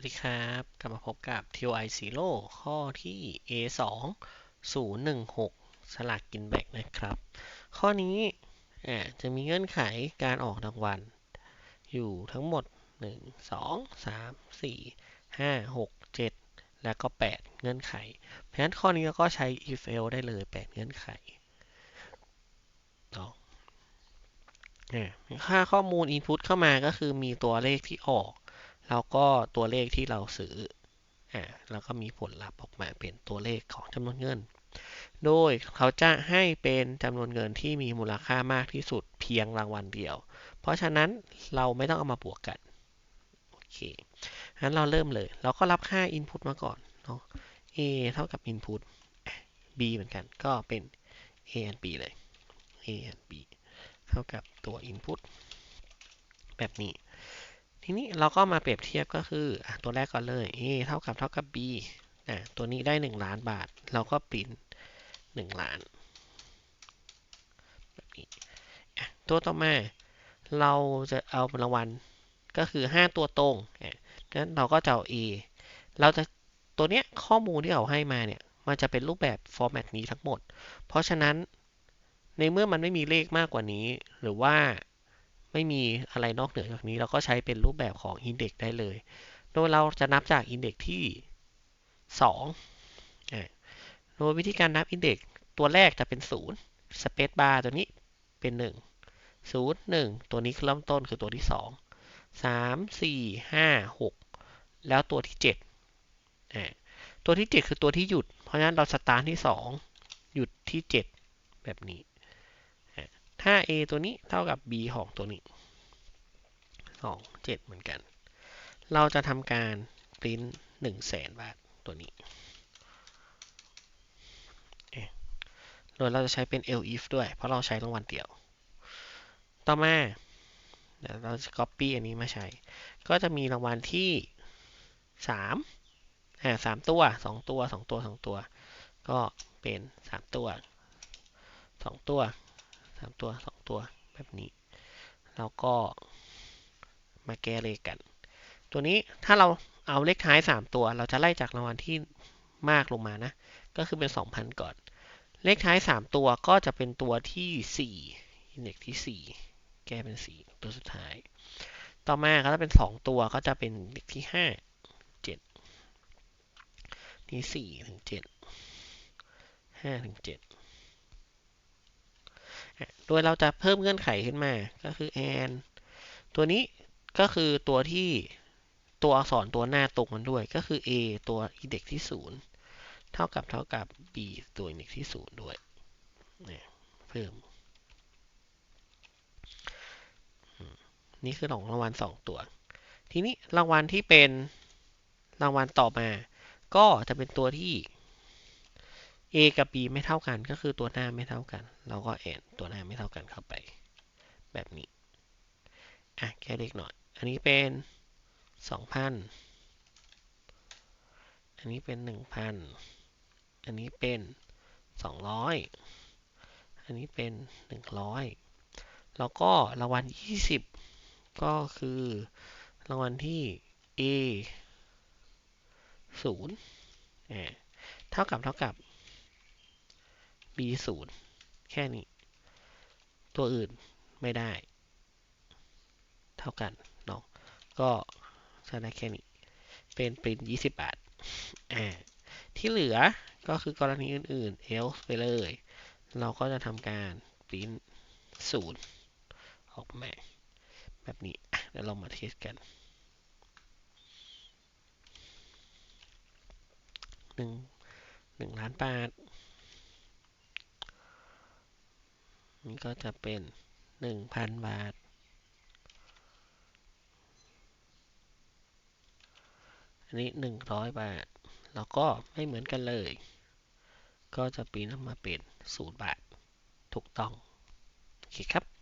วัสดีครับ กลับมาพบกับ TOI Zero ข้อที่ A 2 0 1 6สลากกินแบ่งนะครับ ข้อนี้จะมีเงื่อนไขการออกรางวัล อยู่ทั้งหมด 1 2 3 4 5 6 7 แล้วก็ 8 เงื่อนไข เพราะฉะนั้นข้อนี้ก็ใช้ if else ได้เลย 8 เงื่อนไขต่อค่าข้อมูล input เข้ามาก็คือมีตัวเลขที่ออก แล้วก็ตัวเลขที่เราซื้ออ่าแล้วก็มีผลลัพธ์ออกมาเป็นตัวเลขของจำนวนเงิน โดยเขาจะให้เป็นจำนวนเงินที่มีมูลค่ามากที่สุดเพียงรางวัลเดียว เพราะฉะนั้นเราไม่ต้องเอามาบวกกันโอเคงั้นเราเริ่มเลย เราก็รับค่า input มาก่อนเนาะ a เท่ากับ input b เหมือนกันก็เป็น a and b เลย a and b เท่ากับตัว input แบบนี้ ทีนี้เราก็มาเปรียบเทียบก็คืออตัวแรกก่อนเลย a เท่ากับเท่ากับ b อะตัวนี้ได้ 1 ล้านบาท เราก็ปริ้น1ล้านแบบนี้ตัวต่อมาเราจะเอารางวัลก็คือ 5 ตัวตรงอะงั้นเราก็จะเอา a เราจะตัวเนี้ยข้อมูลที่เราให้มาเนี่ยมันจะเป็นรูปแบบฟอร์แมตนี้ทั้งหมด เพราะฉะนั้นในเมื่อมันไม่มีเลขมากกว่านี้ หรือว่า ไม่มีอะไรนอกเหนือจากนี้ เราก็ใช้เป็นรูปแบบของ Index ได้เลย โดยเราจะนับจาก Index ที่ 2 โดยวิธีการนับ Index ตัวแรกจะเป็น 0 Space Bar ตัวนี้เป็น 1 0 1 ตัวนี้เริ่มต้นคือตัวที่ 2 3 4 5 6 แล้วตัวที่ 7 ตัวที่ 7 คือตัวที่หยุด เพราะฉะนั้นเราสตาร์ทที่ 2 หยุดที่ 7 แบบนี้ ถ้า a ตัวนี้เท่ากับ b ของตัวนี้ 2 7 เหมือนกัน เราจะทำการปริ้น1แสนบาทตัวนี้ โดยเราจะใช้เป็น elif ด้วย เพราะเราใช้รางวัลเดียว ต่อมาเดี๋ยวเราจะ copy อันนี้มาใช้ ก็จะมีรางวัลที่ 3 อ่า3ตัว 2 ตัว 2 ตัว 2 ตัว ก็เป็น 3 ตัว 2 ตัว 3ตัว2ตัวแบบนี้ แล้วก็มาแก้เลขกัน ตัวนี้ถ้าเราเอาเลขท้าย 3 ตัว เราจะไล่จากรางวัลที่มากลงมานะ ก็คือเป็น 2,000 ก่อน เลขท้าย 3 ตัวก็จะเป็นตัวที่4อินเด็กที่ 4 แก้เป็น 4 ตัวสุดท้าย ต่อมาก็จะเป็น 2 ตัวก็จะเป็นเด็กที่ 5 7 ที่4ถึง7 5ถึง7 โดยเราจะเพิ่มเงื่อนไขขึ้นมา ก็คือ and ตัวนี้ก็คือตัวที่ตัวอักษรตัวหน้าตรงกันด้วย ก็คือ a ตัว index ที่ 0 เท่ากับเท่ากับ b ตัว index ที่ 0 ด้วยเนี่ยเพิ่ม นี่คือของรางวัล 2 ตัว ทีนี้รางวัลที่เป็นรางวัลต่อมา ก็จะเป็นตัวที่ a กับ b ไม่เท่ากัน ก็คือตัวหน้าไม่เท่ากัน เราก็แอนตัวหน้าไม่เท่ากันเข้าไป แบบนี้ อะแก้เลขหน่อย อันนี้เป็น 2,000 อันนี้เป็น 1,000 อันนี้เป็น 200 อันนี้เป็น 100 แล้วก็รางวัล 20 ก็คือรางวัลที่ a 0เท่ากับเท่ากับ b 0แค่นี้ ตัวอื่นไม่ได้ เท่ากันเนาะก็จะได้แค่นี้ เป็นปริน20 บาทอ่าที่เหลือก็คือกรณีอื่นๆ else ไปเลย เราก็จะทำการปรินศูนย์ออกมาแบบนี้เดี๋ยวเรามาเทสกันหนึ่งหนึ่งล้านบาท นี่ก็จะเป็นหนึ่งพันบาท อันนี้หนึ่งร้อยบาท แล้วก็ไม่เหมือนกันเลย ก็จะปีนออกมาเป็นศูนย์บาท ถูกต้อง โอเคครับ